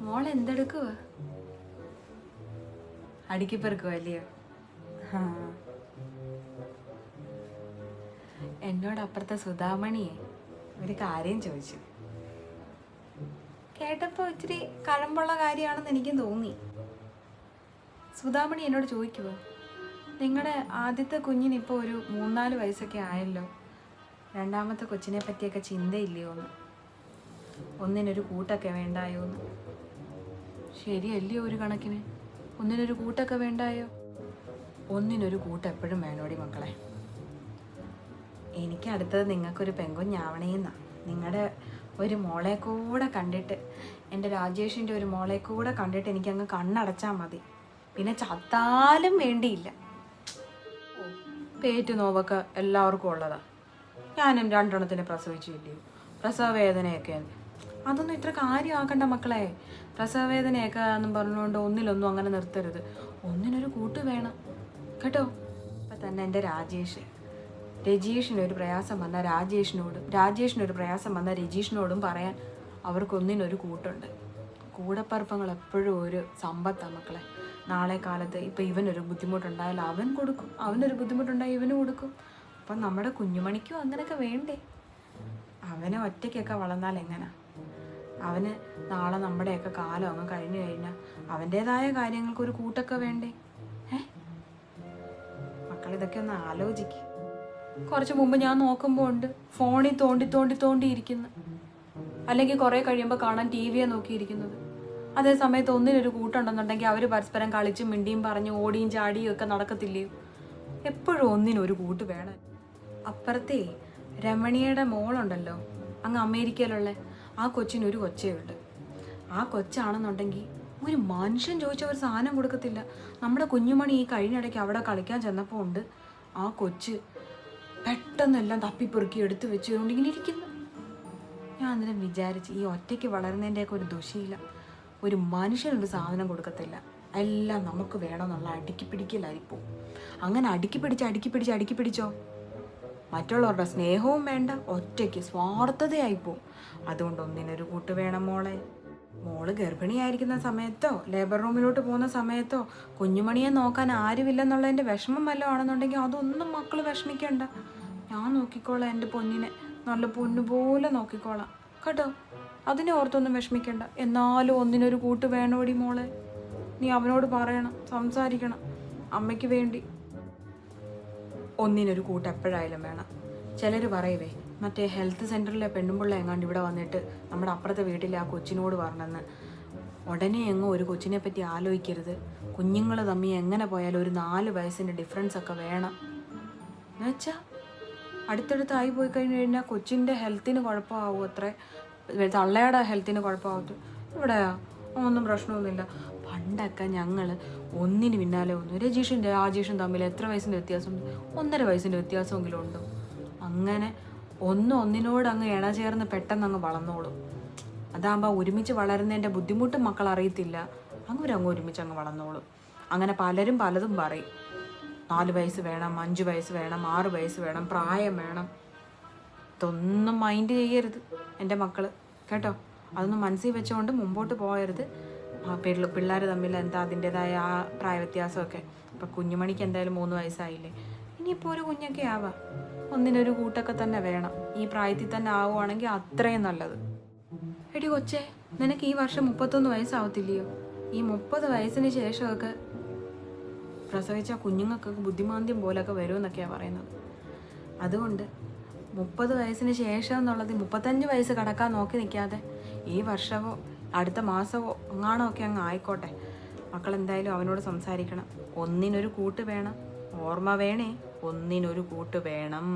മോൾ എന്തെടുക്കുക അടുക്കിപ്പെറുക്കുക അല്ലയോ. എന്നോട് അപ്പുറത്തെ സുധാമണിയെ ഒരു കാര്യം ചോദിച്ചു. കേട്ടപ്പോൾ ഇച്ചിരി കഴമ്പുള്ള കാര്യമാണെന്ന് എനിക്കും തോന്നി. സുധാമണി എന്നോട് ചോദിക്കുമോ നിങ്ങളുടെ ആദ്യത്തെ കുഞ്ഞിന് ഇപ്പോൾ ഒരു മൂന്നാൽ വയസ്സൊക്കെ ആയല്ലോ. രണ്ടാമത്തെ കൊച്ചിനെ പറ്റിയൊക്കെ ചിന്തയില്ലയോ എന്ന് ഒന്നിനൊരു കൂട്ടൊക്കെ വേണ്ടായോ എന്ന് ശരിയല്ലയോ ഒരു കണക്കിന്? ഒന്നിനൊരു കൂട്ടൊക്കെ വേണ്ടായോ? ഒന്നിനൊരു കൂട്ട് എപ്പോഴും വേണോടി മക്കളെ. എനിക്ക് അടുത്തത് നിങ്ങൾക്കൊരു പെങ്കുഞ്ഞാവണേന്നാ നിങ്ങളുടെ ഒരു മോളെ കൂടെ കണ്ടിട്ട് എന്റെ രാജേഷിന്റെ ഒരു മോളെ കൂടെ കണ്ടിട്ട് എനിക്കങ്ങ് കണ്ണടച്ചാൽ മതി. പിന്നെ ചത്താലും വേണ്ടിയില്ല. പേറ്റ് നോവൊക്കെ എല്ലാവർക്കും ഉള്ളതാണ് ഞാനും രണ്ടെണ്ണത്തിന് പ്രസവിച്ചില്ലയോ? പ്രസവ വേദനയൊക്കെ അതൊന്നും ഇത്ര കാര്യമാക്കണ്ട മക്കളെ. പ്രസവവേദനയൊക്കെ എന്നും പറഞ്ഞുകൊണ്ട് ഒന്നിലൊന്നും അങ്ങനെ നിർത്തരുത്. ഒന്നിനൊരു കൂട്ട് വേണം. കേട്ടോ? ഇപ്പം തന്നെ എന്റെ രാജേഷ്. രജീഷിനൊരു പ്രയാസം വന്ന രാജേഷിനോടും രാജേഷിനൊരു പ്രയാസം വന്ന രജീഷിനോടും പറയാൻ അവർക്കൊന്നിനൊരു കൂട്ടുണ്ട്. കൂടപ്പറപ്പങ്ങൾ എപ്പോഴും ഒരു സമ്പത്താണ് മക്കളെ. നാളെ കാലത്ത് ഇപ്പം ഇവനൊരു ബുദ്ധിമുട്ടുണ്ടായാൽ അവൻ കൊടുക്കും. അവനൊരു ബുദ്ധിമുട്ടുണ്ടായാൽ ഇവന് കൊടുക്കും. അപ്പം നമ്മുടെ കുഞ്ഞുമണിക്കും അങ്ങനെയൊക്കെ വേണ്ടേ? അവനെ ഒറ്റയ്ക്കൊക്കെ വളർന്നാൽ എങ്ങനാ? അവന് നാളെ നമ്മുടെയൊക്കെ കാലം അങ്ങ് കഴിഞ്ഞു കഴിഞ്ഞാൽ അവന്റേതായ കാര്യങ്ങൾക്ക് ഒരു കൂട്ടൊക്കെ വേണ്ടേ? ഏ മക്കൾ ഇതൊക്കെ ഒന്ന് ആലോചിക്കും. കുറച്ച് മുമ്പ് ഞാൻ നോക്കുമ്പോൾ ഉണ്ട്. ഫോണിൽ തോണ്ടി തോണ്ടി തോണ്ടി ഇരിക്കുന്നു. അല്ലെങ്കിൽ കുറേ കഴിയുമ്പോൾ കാണാൻ ടി വിയെ നോക്കിയിരിക്കുന്നത്. അതേ സമയത്ത് ഒന്നിനൊരു കൂട്ടുണ്ടെന്നുണ്ടെങ്കിൽ അവർ പരസ്പരം കളിച്ചും മിണ്ടിയും പറഞ്ഞ് ഓടിയും ചാടിയും ഒക്കെ നടക്കത്തില്ലയോ? എപ്പോഴും ഒന്നിനൊരു കൂട്ട് വേണം. അപ്പുറത്തേ രമണിയുടെ മോളുണ്ടല്ലോ. അങ്ങ് അമേരിക്കയിലുള്ള ആ കൊച്ചിന് ഒരു കൊച്ചേ ഉണ്ട് ആ കൊച്ചാണെന്നുണ്ടെങ്കിൽ ഒരു മനുഷ്യൻ ചോദിച്ച ഒരു സാധനം കൊടുക്കത്തില്ല. നമ്മുടെ കുഞ്ഞുമണി ഈ കഴിഞ്ഞിടയ്ക്ക് അവിടെ കളിക്കാൻ ചെന്നപ്പോൾ ഉണ്ട്. ആ കൊച്ച് പെട്ടെന്നെല്ലാം തപ്പിപ്പെറുക്കി എടുത്തു വെച്ചുകൊണ്ട് ഇങ്ങനെ ഇരിക്കുന്നു. ഞാൻ അന്നേരം വിചാരിച്ച് ഈ ഒറ്റയ്ക്ക് വളരുന്നതിന്റെയൊക്കെ ഒരു ദുശീല. ഒരു മനുഷ്യനൊരു സാധനം കൊടുക്കത്തില്ല. എല്ലാം നമുക്ക് വേണമെന്നുള്ള അടുക്കി പിടിക്കലായിപ്പോവും അങ്ങനെ അടുക്കി പിടിച്ച് അടുക്കി പിടിച്ച് അടുക്കി പിടിച്ചോ? മറ്റുള്ളവരുടെ സ്നേഹവും വേണ്ട ഒറ്റയ്ക്ക് സ്വാർത്ഥതയായിപ്പോവും അതുകൊണ്ട് ഒന്നിനൊരു കൂട്ട് വേണം മോളെ. മോൾ ഗർഭിണിയായിരിക്കുന്ന സമയത്തോ ലേബർ റൂമിലോട്ട് പോകുന്ന സമയത്തോ കുഞ്ഞുമണിയെ നോക്കാൻ ആരുമില്ലെന്നുള്ളതിന്റെ വിഷമം വല്ലതും ആണെന്നുണ്ടെങ്കിൽ അതൊന്നും മക്കൾ വിഷമിക്കണ്ട. ഞാൻ നോക്കിക്കോളാം എന്റെ പൊന്നിനെ. നല്ല പൊന്നുപോലെ നോക്കിക്കോളാം. കേട്ടോ? അതിനെ ഓർത്തൊന്നും വിഷമിക്കണ്ട. എന്നാലും ഒന്നിനൊരു കൂട്ട് വേണോടി മോളെ. നീ അവനോട് പറയണം സംസാരിക്കണം. അമ്മയ്ക്ക് വേണ്ടി. ഒന്നിനൊരു കൂട്ട് എപ്പോഴായാലും വേണം. ചിലർ പറയുവേ മറ്റേ ഹെൽത്ത് സെന്ററിലെ പെണ്ണുമ്പിള്ള എങ്ങാണ്ട് ഇവിടെ വന്നിട്ട് നമ്മുടെ അപ്പുറത്തെ വീട്ടിലെ ആ കൊച്ചിനോട് പറഞ്ഞെന്ന്. ഉടനെ എങ്ങും ഒരു കൊച്ചിനെ പറ്റി ആലോചിക്കരുത്. കുഞ്ഞുങ്ങൾ തമ്മിൽ എങ്ങനെ പോയാലും ഒരു നാല് വയസ്സിന്റെ ഡിഫറൻസ് ഒക്കെ വേണം. എന്നുവെച്ചാൽ അടുത്തടുത്തായി പോയി കഴിഞ്ഞ് കഴിഞ്ഞാൽ കൊച്ചിന്റെ ഹെൽത്തിന് കുഴപ്പമാവും അത്രേ. തള്ളയുടെ ഹെൽത്തിന് കുഴപ്പമാവത്തു ഇവിടെയാ ഒന്നും പ്രശ്നമൊന്നുമില്ല. പണ്ടൊക്കെ ഞങ്ങൾ ഒന്നിന് പിന്നാലെ ഒന്നും രജീഷും രാജേഷും തമ്മിൽ എത്ര വയസ്സിന്റെ വ്യത്യാസം? ഒന്നര വയസ്സിന്റെ വ്യത്യാസമെങ്കിലും ഉണ്ടോ. അങ്ങനെ ഒന്ന് ഒന്നിനോട് അങ്ങ് ഇണ ചേർന്ന് പെട്ടെന്ന് അങ്ങ് വളർന്നോളും. അതാകുമ്പോൾ ഒരുമിച്ച് വളരുന്നതിന്റെ ബുദ്ധിമുട്ടും മക്കൾ അറിയത്തില്ല. അങ്ങനെ അങ്ങ് ഒരുമിച്ച് അങ്ങ് വളർന്നോളും. അങ്ങനെ പലരും പലതും പറയും. നാല് വയസ്സ് വേണം അഞ്ച് വയസ്സ് വേണം ആറ് വയസ്സ് വേണം പ്രായം വേണം. ഇതൊന്നും മൈൻഡ് ചെയ്യരുത് എന്റെ മക്കൾ കേട്ടോ? അതൊന്നും മനസ്സിൽ വെച്ചുകൊണ്ട് മുമ്പോട്ട് പോകരുത്. പിള്ളേർ തമ്മിൽ എന്താ അതിന്റെതായ ആ പ്രായ വ്യത്യാസമൊക്കെ ഇപ്പം കുഞ്ഞുമണിക്ക് എന്തായാലും മൂന്ന് വയസ്സായില്ലേ. ഇനിയിപ്പോൾ ഒരു കുഞ്ഞൊക്കെ ആവാം. ഒന്നിനൊരു കൂട്ടൊക്കെ തന്നെ വേണം. ഈ പ്രായത്തിൽ തന്നെ ആവുകയാണെങ്കിൽ അത്രയും നല്ലത്. എടി കൊച്ചേ നിനക്ക് ഈ വർഷം മുപ്പത്തൊന്ന് വയസ്സാവത്തില്ലയോ? ഈ മുപ്പത് വയസ്സിന് ശേഷമൊക്കെ പ്രസവിച്ച കുഞ്ഞുങ്ങൾക്കൊക്കെ ബുദ്ധിമാന്ദ്യം പോലൊക്കെ വരുമെന്നൊക്കെയാണ് പറയുന്നത്. അതുകൊണ്ട് മുപ്പത് വയസ്സിന് ശേഷം എന്നുള്ളത് മുപ്പത്തഞ്ച് വയസ്സ് കടക്കാൻ നോക്കി നിൽക്കാതെ ഈ വർഷമോ അടുത്ത മാസം അങ്ങാണോ ഒക്കെ അങ്ങ് ആയിക്കോട്ടെ. മക്കൾ എന്തായാലും അവനോട് സംസാരിക്കണം. ഒന്നിനൊരു കൂട്ട് വേണം. ഓർമ്മ വേണേ. ഒന്നിനൊരു കൂട്ട് വേണം.